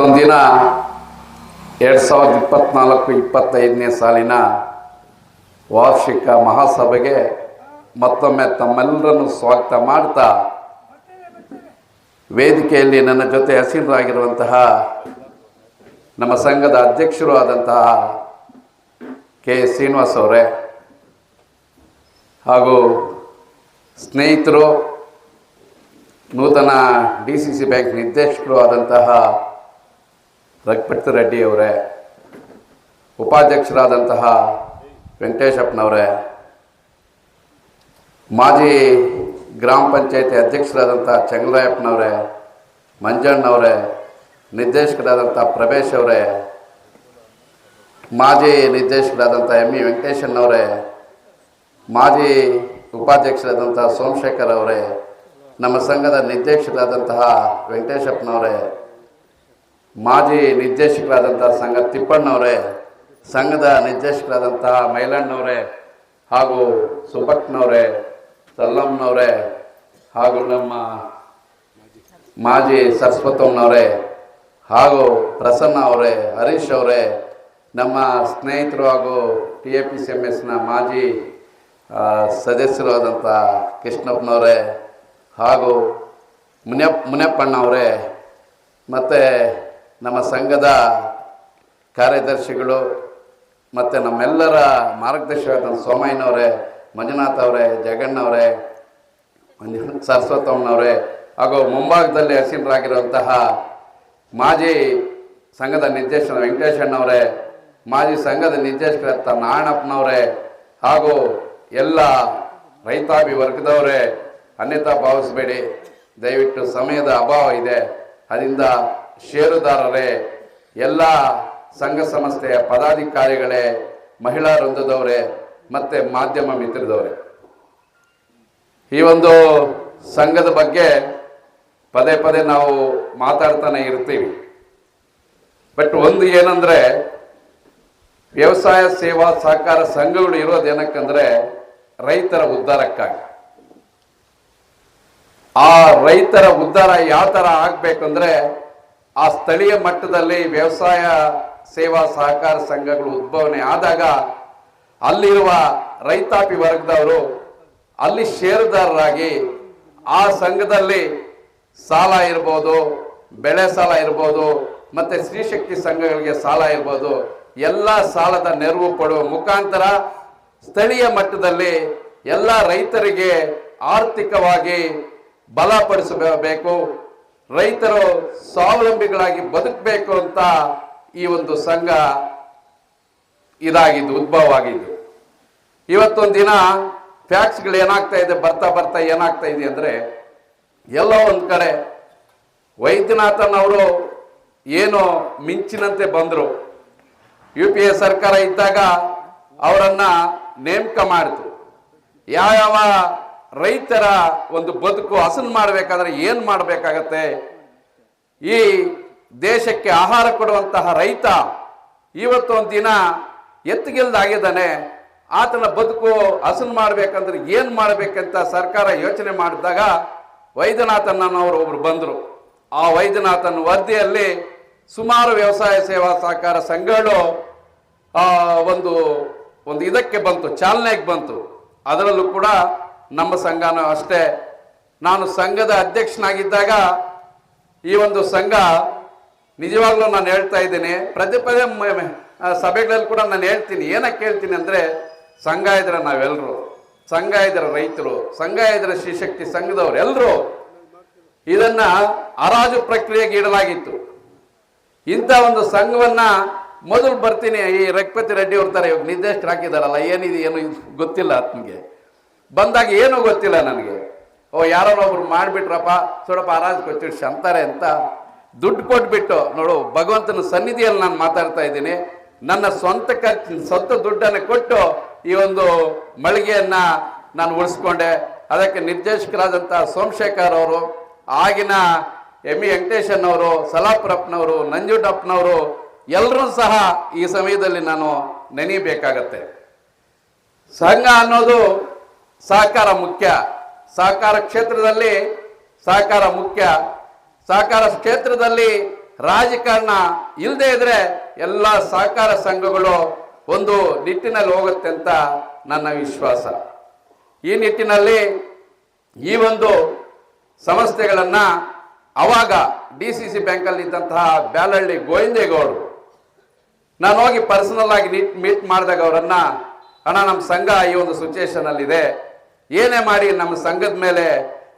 ಇವತ್ತೊಂದು ದಿನ ಎರಡು ಸಾವಿರದ ಇಪ್ಪತ್ನಾಲ್ಕು, ಇಪ್ಪತ್ತೈದನೇ ಸಾಲಿನ ವಾರ್ಷಿಕ ಮಹಾಸಭೆಗೆ ಮತ್ತೊಮ್ಮೆ ತಮ್ಮೆಲ್ಲರನ್ನು ಸ್ವಾಗತ ಮಾಡ್ತಾ ವೇದಿಕೆಯಲ್ಲಿ ನನ್ನ ಜೊತೆ ಹಸಿರಾಗಿರುವಂತಹ ನಮ್ಮ ಸಂಘದ ಅಧ್ಯಕ್ಷರು ಆದಂತಹ ಕೆ ಶ್ರೀನಿವಾಸ್ ಅವರೇ ಹಾಗೂ ಸ್ನೇಹಿತರು ನೂತನ ಡಿ ಸಿ ಸಿ ಬ್ಯಾಂಕ್ ನಿರ್ದೇಶಕರು ಆದಂತಹ ರಘುಪತಿ ರೆಡ್ಡಿ ಅವರೇ ಉಪಾಧ್ಯಕ್ಷರಾದಂತಹ ವೆಂಕಟೇಶಪ್ಪನವರೇ, ಮಾಜಿ ಗ್ರಾಮ ಪಂಚಾಯತಿ ಅಧ್ಯಕ್ಷರಾದಂಥ ಚಂಗರಾಯಪ್ಪನವರೇ ಮಂಜಣ್ಣವರೇ, ನಿರ್ದೇಶಕರಾದಂಥ ಪ್ರಭೇಶ್ ಅವರೇ, ಮಾಜಿ ನಿರ್ದೇಶಕರಾದಂಥ ಎಂ ಇ ವೆಂಕಟೇಶಣ್ಣವರೇ, ಮಾಜಿ ಉಪಾಧ್ಯಕ್ಷರಾದಂಥ ಸೋಮಶೇಖರ್ ಅವರೇ, ನಮ್ಮ ಸಂಘದ ನಿರ್ದೇಶಕರಾದಂತಹ ವೆಂಕಟೇಶಪ್ಪನವರೇ ಮಾಜಿ ನಿರ್ದೇಶಕರಾದಂಥ ಸಂಘ ತಿಪ್ಪಣ್ಣವರೇ, ಸಂಘದ ನಿರ್ದೇಶಕರಾದಂತಹ ಮೈಲಣ್ಣವರೇ ಹಾಗೂ ಸುಬ್ಬಕ್ಕನವರೇ ಸಲ್ಲಮ್ಮನವರೇ ಹಾಗೂ ನಮ್ಮ ಮಾಜಿ ಸರಸ್ವತಮ್ಮನವರೇ ಹಾಗೂ ಪ್ರಸನ್ನ ಅವರೇ, ಹರೀಶ್ ಅವರೇ, ನಮ್ಮ ಸ್ನೇಹಿತರು ಹಾಗೂ T A P C M ಎಸ್ನ ಮಾಜಿ ಸದಸ್ಯರು ಆದಂಥ ಕೃಷ್ಣಪ್ಪನವರೇ ಹಾಗೂ ಮುನಿಯಪ್ಪ, ಮುನಿಯಪ್ಪಣ್ಣವರೇ, ಮತ್ತು ನಮ್ಮ ಸಂಘದ ಕಾರ್ಯದರ್ಶಿಗಳು ಮತ್ತು ನಮ್ಮೆಲ್ಲರ ಮಾರ್ಗದರ್ಶಕ ಸೋಮಯ್ಯನವರೇ, ಮಂಜುನಾಥ್ ಅವರೇ ಜಗಣ್ಣವರೇ ಸರಸ್ವತಮ್ಮನವರೇ ಹಾಗೂ ಮುಂಭಾಗದಲ್ಲಿ ಹಸೀನರಾಗಿರುವಂತಹ ಮಾಜಿ ಸಂಘದ ನಿರ್ದೇಶನ ವೆಂಕಟೇಶಣ್ಣವರೇ ಮಾಜಿ ಸಂಘದ ನಿರ್ದೇಶಕರಂತ ನಾರಾಯಣಪ್ಪನವರೇ, ಹಾಗೂ ಎಲ್ಲ ರೈತಾಪಿ ವರ್ಗದವರೇ, ಅನ್ಯತಾ ಭಾವಿಸಬೇಡಿ. ದಯವಿಟ್ಟು ಸಮಯದ ಅಭಾವ ಇದೆ. ಅದರಿಂದ ಷೇರುದಾರರೇ, ಎಲ್ಲ ಸಂಘ ಸಂಸ್ಥೆಯ ಪದಾಧಿಕಾರಿಗಳೇ, ಮಹಿಳಾ ವೃಂದದವರೇ, ಮತ್ತೆ ಮಾಧ್ಯಮ ಮಿತ್ರದವರೇ. ಈ ಒಂದು ಸಂಘದ ಬಗ್ಗೆ ಪದೇ ಪದೇ ನಾವು ಮಾತಾಡ್ತಾನೆ ಇರ್ತೀವಿ. ಬಟ್ ಒಂದು ಏನಂದ್ರೆ, ವ್ಯವಸಾಯ, ಸೇವಾ, ಸಹಕಾರ ಸಂಘಗಳು ಇರೋದು ಏನಕ್ಕಂದ್ರೆ, ರೈತರ ಉದ್ಧಾರಕ್ಕಾಗಿ. ಆ ರೈತರ ಉದ್ಧಾರ ಯಾವ ಥರ ಆಗ್ಬೇಕಂದ್ರೆ ಆ ಸ್ಥಳೀಯ ಮಟ್ಟದಲ್ಲಿ ವ್ಯವಸಾಯ ಸೇವಾ ಸಹಕಾರ ಸಂಘಗಳು ಉದ್ಭವನೆ ಆದಾಗ ಅಲ್ಲಿರುವ ರೈತಾಪಿ ವರ್ಗದವರು ಅಲ್ಲಿ ಷೇರುದಾರರಾಗಿ ಆ ಸಂಘದಲ್ಲಿ ಸಾಲ ಇರ್ಬೋದು, ಬೆಳೆ ಸಾಲ ಇರ್ಬೋದು, ಮತ್ತು ಸ್ತ್ರೀಶಕ್ತಿ ಸಂಘಗಳಿಗೆ ಸಾಲ ಇರ್ಬೋದು, ಎಲ್ಲ ಸಾಲದ ನೆರವು ಕೊಡುವ ಮುಖಾಂತರ ಸ್ಥಳೀಯ ಮಟ್ಟದಲ್ಲಿ ಎಲ್ಲ ರೈತರಿಗೆ ಆರ್ಥಿಕವಾಗಿ ಬಲಪಡಿಸಬೇಕು. ರೈತರು ಸ್ವಾವಲಂಬಿಗಳಾಗಿ ಬದುಕಬೇಕು ಅಂತ ಈ ಒಂದು ಸಂಘ ಇದಾಗಿದ್ದು ಉದ್ಭವ ಆಗಿದ್ದು ಇವತ್ತೊಂದು ದಿನ ಫ್ಯಾಕ್ಸ್ಗಳು ಏನಾಗ್ತಾ ಇದೆ, ಬರ್ತಾ ಬರ್ತಾ ಏನಾಗ್ತಾ ಇದೆ ಅಂದರೆ, ಎಲ್ಲ ಒಂದು ಕಡೆ ವೈದ್ಯನಾಥನ್ ಅವರು ಏನು ಮಿಂಚಿನಂತೆ ಬಂದರು. ಯು ಪಿ ಎ ಸರ್ಕಾರ ಇದ್ದಾಗ ಅವರನ್ನು ನೇಮಕ ಮಾಡಿತು. ಯಾವ್ಯಾವ ರೈತರ ಒಂದು ಬದುಕು ಹಸನ್ ಮಾಡಬೇಕಾದ್ರೆ ಏನು ಮಾಡಬೇಕಾಗತ್ತೆ? ಈ ದೇಶಕ್ಕೆ ಆಹಾರ ಕೊಡುವಂತಹ ರೈತ ಇವತ್ತು ಒಂದು ದಿನ ಎತ್ತುಗಿಲ್ದಾಗಿದ್ದಾನೆ, ಆತನ ಬದುಕು ಹಸನ್ ಮಾಡ್ಬೇಕಂದ್ರೆ ಏನು ಮಾಡಬೇಕಂತ ಸರ್ಕಾರ ಯೋಚನೆ ಮಾಡಿದಾಗ ವೈದ್ಯನಾಥನ್ ಅನ್ನೋರು ಒಬ್ರು ಬಂದರು. ಆ ವೈದ್ಯನಾಥನ್ ವರದಿಯಲ್ಲಿ ಸುಮಾರು ವ್ಯವಸಾಯ ಸೇವಾ ಸಹಕಾರ ಸಂಘಗಳು ಒಂದು ಒಂದು ಇದಕ್ಕೆ ಬಂತು, ಚಾಲನೆಗೆ ಬಂತು. ಅದರಲ್ಲೂ ಕೂಡ ನಮ್ಮ ಸಂಘನೂ ಅಷ್ಟೇ. ನಾನು ಸಂಘದ ಅಧ್ಯಕ್ಷನಾಗಿದ್ದಾಗ ಈ ಒಂದು ಸಂಘ ನಿಜವಾಗ್ಲೂ ನಾನು ಹೇಳ್ತಾ ಇದ್ದೀನಿ. ಪ್ರತಿ ಪದೇ ಸಭೆಗಳಲ್ಲಿ ಕೂಡ ನಾನು ಹೇಳ್ತೀನಿ. ಏನಕ್ಕೆ ಹೇಳ್ತೀನಿ ಅಂದರೆ ಸಂಘ ಇದ್ರೆ ನಾವೆಲ್ಲರೂ ಸಂಘ ಇದ್ರೆ ರೈತರು, ಸಂಘ ಇದ್ರೆ ಶ್ರೀಶಕ್ತಿ ಸಂಘದವ್ರು ಎಲ್ಲರೂ ಇದನ್ನ ಹರಾಜು ಪ್ರಕ್ರಿಯೆಗೆ ಇಡಲಾಗಿತ್ತು. ಇಂಥ ಒಂದು ಸಂಘವನ್ನ ಮೊದಲು ಬರ್ತೀನಿ ಈ ರಘುಪತಿ ರೆಡ್ಡಿ ಅವ್ರ ಥರ ಇವಾಗ ನಿರ್ದೇಶಕರು ಹಾಕಿದಾರಲ್ಲ ಏನಿದೆ, ಏನು ಗೊತ್ತಿಲ್ಲ ಆತನಿಗೆ ಬಂದಾಗ ಏನೂ ಗೊತ್ತಿಲ್ಲ ನನಗೆ. ಓ ಯಾರೋ ಒಬ್ರು ಮಾಡಿಬಿಟ್ರಪ್ಪ ಸ್ವಲ್ಪ ಆರಾಜ್ ಕೊಚ್ಚಿಡ್ಸಿ ಅಂತಾರೆ ಅಂತ ದುಡ್ಡು ಕೊಟ್ಬಿಟ್ಟು, ನೋಡು, ಭಗವಂತನ ಸನ್ನಿಧಿಯಲ್ಲಿ ನಾನು ಮಾತಾಡ್ತಾ ಇದ್ದೀನಿ. ನನ್ನ ಸ್ವಂತ ಖರ್ಚು, ಸ್ವಂತ ದುಡ್ಡನ್ನು ಕೊಟ್ಟು ಈ ಒಂದು ಮಳಿಗೆಯನ್ನ ನಾನು ಉಳಿಸ್ಕೊಂಡೆ. ಅದಕ್ಕೆ ನಿರ್ದೇಶಕರಾದಂಥ ಸೋಮಶೇಖರ್ ಅವರು, ಆಗಿನ ಎಂ ಇ ವೆಂಕಟೇಶನ್ನವರು ಸಲಾಪುರಪ್ಪನವರು, ನಂಜುಡಪ್ಪನವರು, ಎಲ್ಲರೂ ಸಹ ಈ ಸಮಯದಲ್ಲಿ ನಾನು ನೆನೆಯಬೇಕಾಗತ್ತೆ. ಸಂಘ ಅನ್ನೋದು ಸಹಕಾರ ಮುಖ್ಯ. ಸಹಕಾರ ಕ್ಷೇತ್ರದಲ್ಲಿ ಸಹಕಾರ ಮುಖ್ಯ. ಸಹಕಾರ ಕ್ಷೇತ್ರದಲ್ಲಿ ರಾಜಕಾರಣ ಇಲ್ಲದೆ ಇದ್ರೆ ಎಲ್ಲ ಸಹಕಾರ ಸಂಘಗಳು ಒಂದು ನಿಟ್ಟಿನಲ್ಲಿ ಹೋಗುತ್ತೆ ಅಂತ ನನ್ನ ವಿಶ್ವಾಸ. ಈ ನಿಟ್ಟಿನಲ್ಲಿ ಈ ಒಂದು ಸಂಸ್ಥೆಗಳನ್ನ ಅವಾಗ ಡಿ ಸಿ ಸಿ ಬ್ಯಾಂಕಲ್ಲಿ ಇದ್ದಂತಹ ಬ್ಯಾಲಹಳ್ಳಿ ಗೋವಿಂದೇಗೌಡರು. ನಾನು ಹೋಗಿ ಪರ್ಸನಲ್ ಆಗಿ ಮೀಟ್ ಮಾಡಿದಾಗ ಅವರನ್ನ, ಅಣ್ಣ ನಮ್ಮ ಸಂಘ ಈ ಒಂದು ಇದೆ ಏನೇ ಮಾಡಿ ನಮ್ಮ ಸಂಘದ ಮೇಲೆ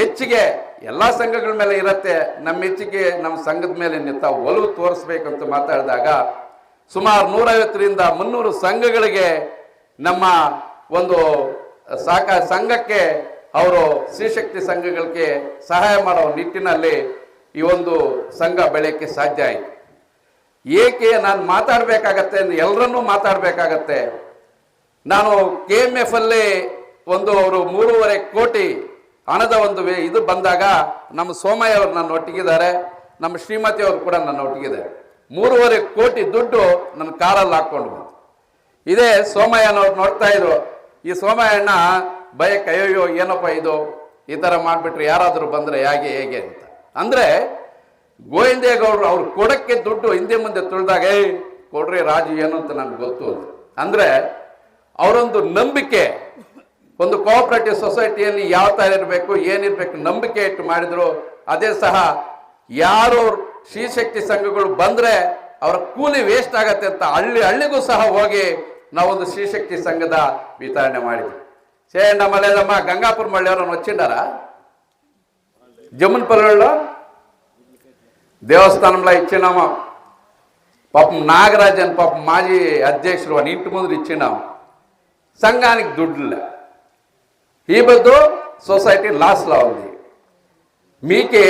ಹೆಚ್ಚಿಗೆ ಎಲ್ಲ ಸಂಘಗಳ ಮೇಲೆ ಇರತ್ತೆ, ನಮ್ಮ ಹೆಚ್ಚಿಗೆ ನಮ್ಮ ಸಂಘದ ಮೇಲೆ ನಿಂತ ಒಲವು ತೋರಿಸ್ಬೇಕಂತ ಮಾತಾಡಿದಾಗ ಸುಮಾರು ನೂರೈವತ್ತರಿಂದ ಮುನ್ನೂರು ಸಂಘಗಳಿಗೆ ನಮ್ಮ ಒಂದು ಸಾಕ ಸಂಘಕ್ಕೆ ಅವರು ಸ್ತ್ರೀಶಕ್ತಿ ಸಂಘಗಳಿಗೆ ಸಹಾಯ ಮಾಡೋ ನಿಟ್ಟಿನಲ್ಲಿ ಈ ಒಂದು ಸಂಘ ಬೆಳೆಯಕ್ಕೆ ಸಾಧ್ಯ ಆಯಿತು. ಏಕೆ ನಾನು ಮಾತಾಡಬೇಕಾಗತ್ತೆ, ಎಲ್ಲರನ್ನೂ ಮಾತಾಡಬೇಕಾಗತ್ತೆ. ನಾನು ಕೆ ಎಂ ಎಫ್ ಅಲ್ಲಿ ಒಂದು ಅವರು ಮೂರುವರೆ ಕೋಟಿ ಹಣದ ಒಂದು ಇದು ಬಂದಾಗ ನಮ್ಮ ಸೋಮಯ್ಯ ಅವರು ನನ್ನ ಒಟ್ಟಿಗಿದ್ದಾರೆ, ನಮ್ಮ ಶ್ರೀಮತಿ ಅವರು ಕೂಡ ನನ್ನ ಒಟ್ಟಿಗಿದ್ದಾರೆ ಮೂರುವರೆ ಕೋಟಿ ದುಡ್ಡು ನನ್ನ ಕಾರಲ್ಲಿ ಹಾಕ್ಕೊಂಡು ಬಂತು. ಇದೇ ಸೋಮಯ್ಯನವ್ರು ನೋಡ್ತಾ ಇದ್ರು, ಈ ಸೋಮಯ್ಯಣ್ಣ ಭಯಕ್ಕೆ ಅಯ್ಯೋ ಏನಪ್ಪ ಇದು? ಈ ಥರ ಮಾಡಿಬಿಟ್ರೆ ಯಾರಾದರೂ ಬಂದರೆ ಹೇಗೆ ಹೇಗೆ ಅಂತ. ಅಂದರೆ ಗೋವಿಂದೇಗೌಡರು ಅವ್ರು ಕೊಡಕ್ಕೆ ದುಡ್ಡು ಹಿಂದೆ ಮುಂದೆ ತುಳಿದಾಗ, ಏಯ್, ಕೊಡ್ರಿ ರಾಜು, ಏನು ಅಂತ ನನಗೆ ಗೊತ್ತು. ಅಂದರೆ ಅವರೊಂದು ನಂಬಿಕೆ ಒಂದು ಕೋಆಪರೇಟಿವ್ ಸೊಸೈಟಿಯಲ್ಲಿ ಯಾವ ಥರ ಇರಬೇಕು ಏನಿರಬೇಕು ನಂಬಿಕೆ ಇಟ್ಟು ಮಾಡಿದ್ರು ಅದೇ ಸಹ ಯಾರು ಶ್ರೀಶಕ್ತಿ ಸಂಘಗಳು ಬಂದರೆ ಅವರ ಕೂಲಿ ವೇಸ್ಟ್ ಆಗತ್ತೆ ಅಂತ ಹಳ್ಳಿ ಹಳ್ಳಿಗೂ ಸಹ ಹೋಗಿ ನಾವೊಂದು ಶ್ರೀಶಕ್ತಿ ಸಂಘದ ವಿತರಣೆ ಮಾಡಿದ್ವಿ చేయండి అమ్మ లేదమ్మా గంగాపురం వాళ్ళు ఎవరైనా వచ్చిండారా జమున్పల్లిలో దేవస్థానంలో ఇచ్చినాము పాపం నాగరాజ్ అని పాపం మాజీ అధ్యక్షుడు అని ఇంటి ముందు ఇచ్చినాము సంఘానికి దుడ్డులే ಈ బద్దు ಸೊಸೈಟಿ లాస్లో ఉంది ಮೀಕೆ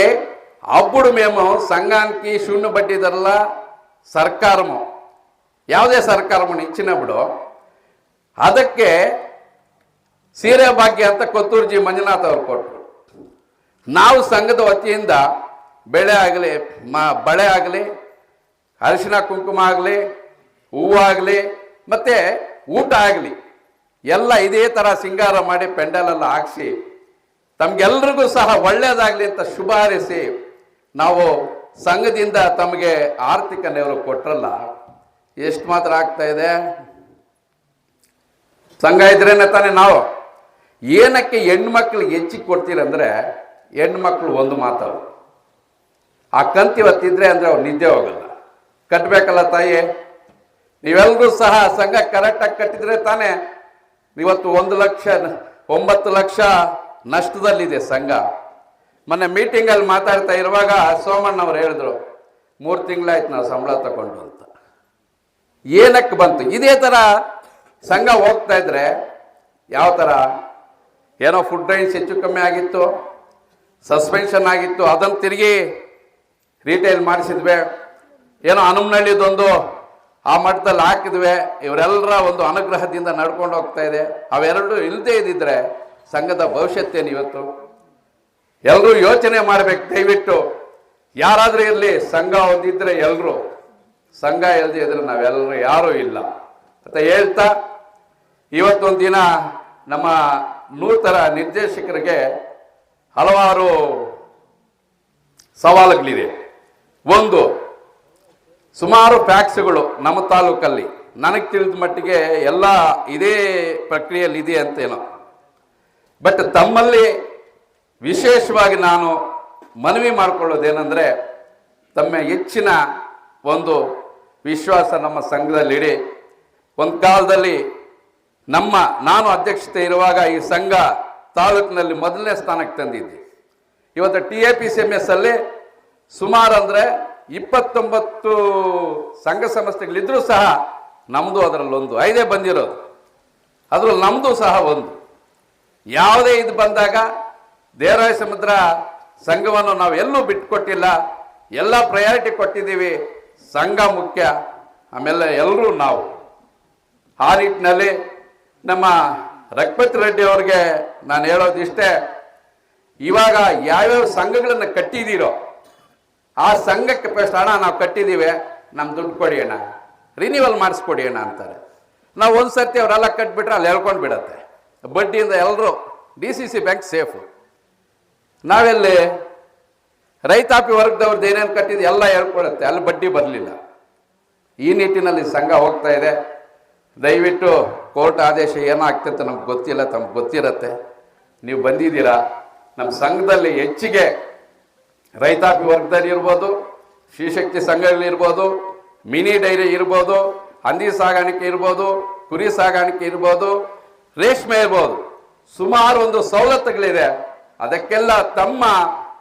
అప్పుడు మేము సంఘానికి శూన్య బడ్డీ ಸರ್ಕಾರಮ ಸರ್ಕಾರಮು. ಯಾವುದೇ ಸರ್ಕಾರವನ್ನು ಇಚ್ಚಿನప్పుడు ಅದಕ್ಕೆ ಸೀರೆ ಭಾಗ್ಯ ಅಂತ ಕೊತ್ತೂರ್ಜಿ ಮಂಜುನಾಥ್ ಅವರು ಕೊಟ್ಟರು ನಾವು ಸಂಘದ ವತಿಯಿಂದ ಬೆಳೆ ಆಗಲಿ, ಮ, ಬಳೆ ಆಗಲಿ, ಅರಿಶಿನ ಕುಂಕುಮ ಆಗಲಿ ಹೂವಾಗಲಿ ಮತ್ತು ಊಟ ಆಗಲಿ ಎಲ್ಲ ಇದೇ ಥರ ಸಿಂಗಾರ ಮಾಡಿ ಪೆಂಡಲೆಲ್ಲ ಹಾಕ್ಸಿ, ತಮ್ಗೆಲ್ರಿಗೂ ಸಹ ಒಳ್ಳೆಯದಾಗಲಿ ಅಂತ ಶುಭ ಹಾರೈಸಿ, ನಾವು ಸಂಘದಿಂದ ತಮಗೆ ಆರ್ಥಿಕ ನೆರವು ಕೊಟ್ರಲ್ಲ, ಎಷ್ಟು ಮಾತ್ರ ಆಗ್ತಾ ಇದೆ? ಸಂಘ ಇದ್ರೇನೆ ತಾನೇ ನಾವು. ಏನಕ್ಕೆ ಹೆಣ್ಮಕ್ಳಿಗೆ ಹೆಚ್ಚಿಗೆ ಕೊಡ್ತೀರಂದ್ರೆ, ಹೆಣ್ಮಕ್ಳು ಒಂದು ಮಾತವು. ಆ ಕಂತಿ ಇವತ್ತಿದ್ರೆ ಅಂದರೆ ಅವ್ರು ನಿದ್ದೆ ಹೋಗಲ್ಲ. ಕಟ್ಟಬೇಕಲ್ಲ ತಾಯಿ? ನೀವೆಲ್ಲರೂ ಸಹ ಸಂಘ ಕರೆಕ್ಟಾಗಿ ಕಟ್ಟಿದ್ರೆ ತಾನೇ ಇವತ್ತು ಒಂದು ಲಕ್ಷ, ಒಂಬತ್ತು ಲಕ್ಷ ನಷ್ಟದಲ್ಲಿದೆ ಸಂಘ. ಮೊನ್ನೆ ಮೀಟಿಂಗಲ್ಲಿ ಮಾತಾಡ್ತಾ ಇರುವಾಗ ಸೋಮಣ್ಣ ಅವ್ರು ಹೇಳಿದ್ರು, ಮೂರು ತಿಂಗಳಾಯ್ತು ನಾವು ಸಂಬಳ ತಗೊಂಡು ಅಂತ. ಏನಕ್ಕೆ ಬಂತು? ಇದೇ ಥರ ಸಂಘ ಹೋಗ್ತಾ ಇದ್ರೆ ಯಾವ ಥರ ಏನೋ ಫುಡ್ ರೈನ್ಸ್ ಹೆಚ್ಚು ಕಮ್ಮಿ ಆಗಿತ್ತು ಸಸ್ಪೆನ್ಷನ್ ಆಗಿತ್ತು, ಅದನ್ನು ತಿರುಗಿ ರೀಟೇಲ್ ಮಾಡಿಸಿದ್ವಿ. ಏನೋ ಹನುಮನಹಳ್ಳಿದೊಂದು ಆ ಮಟ್ಟದಲ್ಲಿ ಹಾಕಿದ್ವಿ. ಇವರೆಲ್ಲರ ಒಂದು ಅನುಗ್ರಹದಿಂದ ನಡ್ಕೊಂಡು ಹೋಗ್ತಾ ಇದೆ. ಅವೆರಡೂ ಇಲ್ಲದೇ ಇದ್ದಿದ್ರೆ ಸಂಘದ ಭವಿಷ್ಯತ್ತೇನು ಇವತ್ತು? ಎಲ್ಲರೂ ಯೋಚನೆ ಮಾಡಬೇಕು. ದಯವಿಟ್ಟು ಯಾರಾದರೂ ಇರಲಿ, ಸಂಘ ಒಂದಿದ್ರೆ ಎಲ್ಲರೂ ಸಂಘ ಇಲ್ಲದೆ ಇದ್ರೆ ನಾವೆಲ್ಲರೂ ಯಾರೂ ಇಲ್ಲ ಅಂತ ಹೇಳ್ತಾ, ಇವತ್ತೊಂದು ದಿನ ನಮ್ಮ ನೂತನ ನಿರ್ದೇಶಕರಿಗೆ ಹಲವಾರು ಸವಾಲುಗಳಿದೆ ಒಂದು ಸುಮಾರು ಫ್ಯಾಕ್ಸ್ಗಳು ನಮ್ಮ ತಾಲೂಕಲ್ಲಿ. ನನಗೆ ತಿಳಿದ ಮಟ್ಟಿಗೆ ಎಲ್ಲ ಇದೇ ಪ್ರಕ್ರಿಯೆಯಲ್ಲಿ ಇದೆ ಅಂತೇನೋ. ಬಟ್ ತಮ್ಮಲ್ಲಿ ವಿಶೇಷವಾಗಿ ನಾನು ಮನವಿ ಮಾಡಿಕೊಳ್ಳೋದೇನೆಂದರೆ, ತಮ್ಮ ಹೆಚ್ಚಿನ ಒಂದು ವಿಶ್ವಾಸ ನಮ್ಮ ಸಂಘದಲ್ಲಿಡಿ. ಒಂದು ಕಾಲದಲ್ಲಿ ನಮ್ಮ, ನಾನು ಅಧ್ಯಕ್ಷತೆ ಇರುವಾಗ ಈ ಸಂಘ ತಾಲೂಕಿನಲ್ಲಿ ಮೊದಲನೇ ಸ್ಥಾನಕ್ಕೆ ತಂದಿದ್ದೆ. ಇವತ್ತು T A P C M S ಅಲ್ಲಿ ಸುಮಾರು ಅಂದರೆ ಇಪ್ಪತ್ತೊಂಬತ್ತು ಸಂಘ ಸಂಸ್ಥೆಗಳಿದ್ರೂ ಸಹ ನಮ್ಮದು ಅದರಲ್ಲೊಂದು ಐದೇ ಬಂದಿರೋದು. ಅದರಲ್ಲಿ ನಮ್ಮದು ಸಹ ಒಂದು. ಯಾವುದೇ ಇದು ಬಂದಾಗ ದೇವರಾಯ ಸಮುದ್ರ ಸಂಘವನ್ನು ನಾವು ಎಲ್ಲೂ ಬಿಟ್ಟುಕೊಟ್ಟಿಲ್ಲ ಎಲ್ಲ ಪ್ರಯಾರಿಟಿ ಕೊಟ್ಟಿದ್ದೀವಿ. ಸಂಘ ಮುಖ್ಯ. ಆಮೇಲೆ ಎಲ್ಲರೂ ನಾವು. ಆ ನಿಟ್ಟಿನಲ್ಲಿ ನಮ್ಮ ರಘುಪತಿ ರೆಡ್ಡಿ ಅವ್ರಿಗೆ ನಾನು ಹೇಳೋದು ಇಷ್ಟೇ ಇವಾಗ ಯಾವ್ಯಾವ ಸಂಘಗಳನ್ನು ಕಟ್ಟಿದ್ದೀರೋ ಆ ಸಂಘಕ್ಕೆ ಫಸ್ಟ್ ಹಣ ನಾವು ಕಟ್ಟಿದ್ದೀವಿ ನಮ್ಮ ದುಡ್ಡು ಕೊಡಿ ಅಣ್ಣ. ರಿನ್ಯೂವಲ್ ಮಾಡಿಸ್ಕೊಡಿ ಅಣ್ಣ ಅಂತಾರೆ. ನಾವು ಒಂದು ಸರ್ತಿ ಅವರೆಲ್ಲ ಕಟ್ಬಿಟ್ರೆ ಅಲ್ಲಿ ಹೇಳ್ಕೊಂಡು ಬಿಡತ್ತೆ. ಬಡ್ಡಿಯಿಂದ ಎಲ್ಲರೂ D C C bank safe ನಾವೆಲ್ಲಿ ರೈತಾಪಿ ವರ್ಗದವ್ರದ್ದು ಏನೇನು ಕಟ್ಟಿದ್ದು ಎಲ್ಲ ಹೇಳ್ಕೊಡುತ್ತೆ ಅಲ್ಲಿ ಬಡ್ಡಿ ಬರಲಿಲ್ಲ. ಈ ನಿಟ್ಟಿನಲ್ಲಿ ಸಂಘ ಹೋಗ್ತಾ ಇದೆ. ದಯವಿಟ್ಟು ಕೋರ್ಟ್ ಆದೇಶ ಏನಾಗ್ತೈತೆ ನಮ್ಗೆ ಗೊತ್ತಿಲ್ಲ, ತಮ್ಗೆ ಗೊತ್ತಿರತ್ತೆ. ನೀವು ಬಂದಿದ್ದೀರಾ? ನಮ್ಮ ಸಂಘದಲ್ಲಿ ಹೆಚ್ಚಿಗೆ ರೈತಾಪಿ ವರ್ಗದಲ್ಲಿ ಇರ್ಬೋದು ಶ್ರೀಶಕ್ತಿ ಸಂಘಗಳಿರ್ಬೋದು ಮಿನಿ ಡೈರಿ ಇರ್ಬೋದು, ಹಂದಿ ಸಾಗಾಣಿಕೆ ಇರ್ಬೋದು, ಕುರಿ ಸಾಗಾಣಿಕೆ ಇರ್ಬೋದು, ರೇಷ್ಮೆ ಇರ್ಬೋದು, ಸುಮಾರು ಒಂದು ಸವಲತ್ತುಗಳಿದೆ. ಅದಕ್ಕೆಲ್ಲ ತಮ್ಮ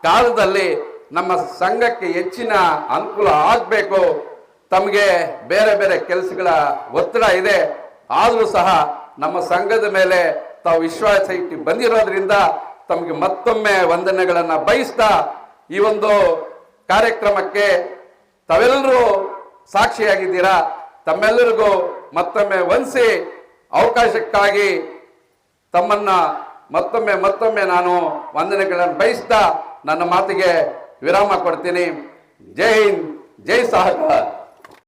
ಕಾಲದಲ್ಲಿ ನಮ್ಮ ಸಂಘಕ್ಕೆ ಹೆಚ್ಚಿನ ಅನುಕೂಲ ಆಗಬೇಕು. ತಮಗೆ ಬೇರೆ ಬೇರೆ ಕೆಲಸಗಳ ಒತ್ತಡ ಇದೆ. ಆದರೂ ಸಹ ನಮ್ಮ ಸಂಘದ ಮೇಲೆ ತಾವು ವಿಶ್ವಾಸ ಇಟ್ಟು ಬಂದಿರೋದ್ರಿಂದ ತಮಗೆ ಮತ್ತೊಮ್ಮೆ ವಂದನೆಗಳನ್ನು ಬಯಸ್ತಾ ಈ ಒಂದು ಕಾರ್ಯಕ್ರಮಕ್ಕೆ ತಾವೆಲ್ಲರೂ ಸಾಕ್ಷಿಯಾಗಿದ್ದೀರಾ? ತಮ್ಮೆಲ್ಲರಿಗೂ ಮತ್ತೊಮ್ಮೆ ವಂದಿಸಿ ಅವಕಾಶಕ್ಕಾಗಿ ತಮ್ಮನ್ನ ಮತ್ತೊಮ್ಮೆ ಮತ್ತೊಮ್ಮೆ ನಾನು ವಂದನೆಗಳನ್ನು ಬಯಸ್ತಾ ನನ್ನ ಮಾತಿಗೆ ವಿರಾಮ ಕೊಡ್ತೀನಿ. ಜೈ ಹಿಂದ್, ಜೈ ಸಹಕಾರ.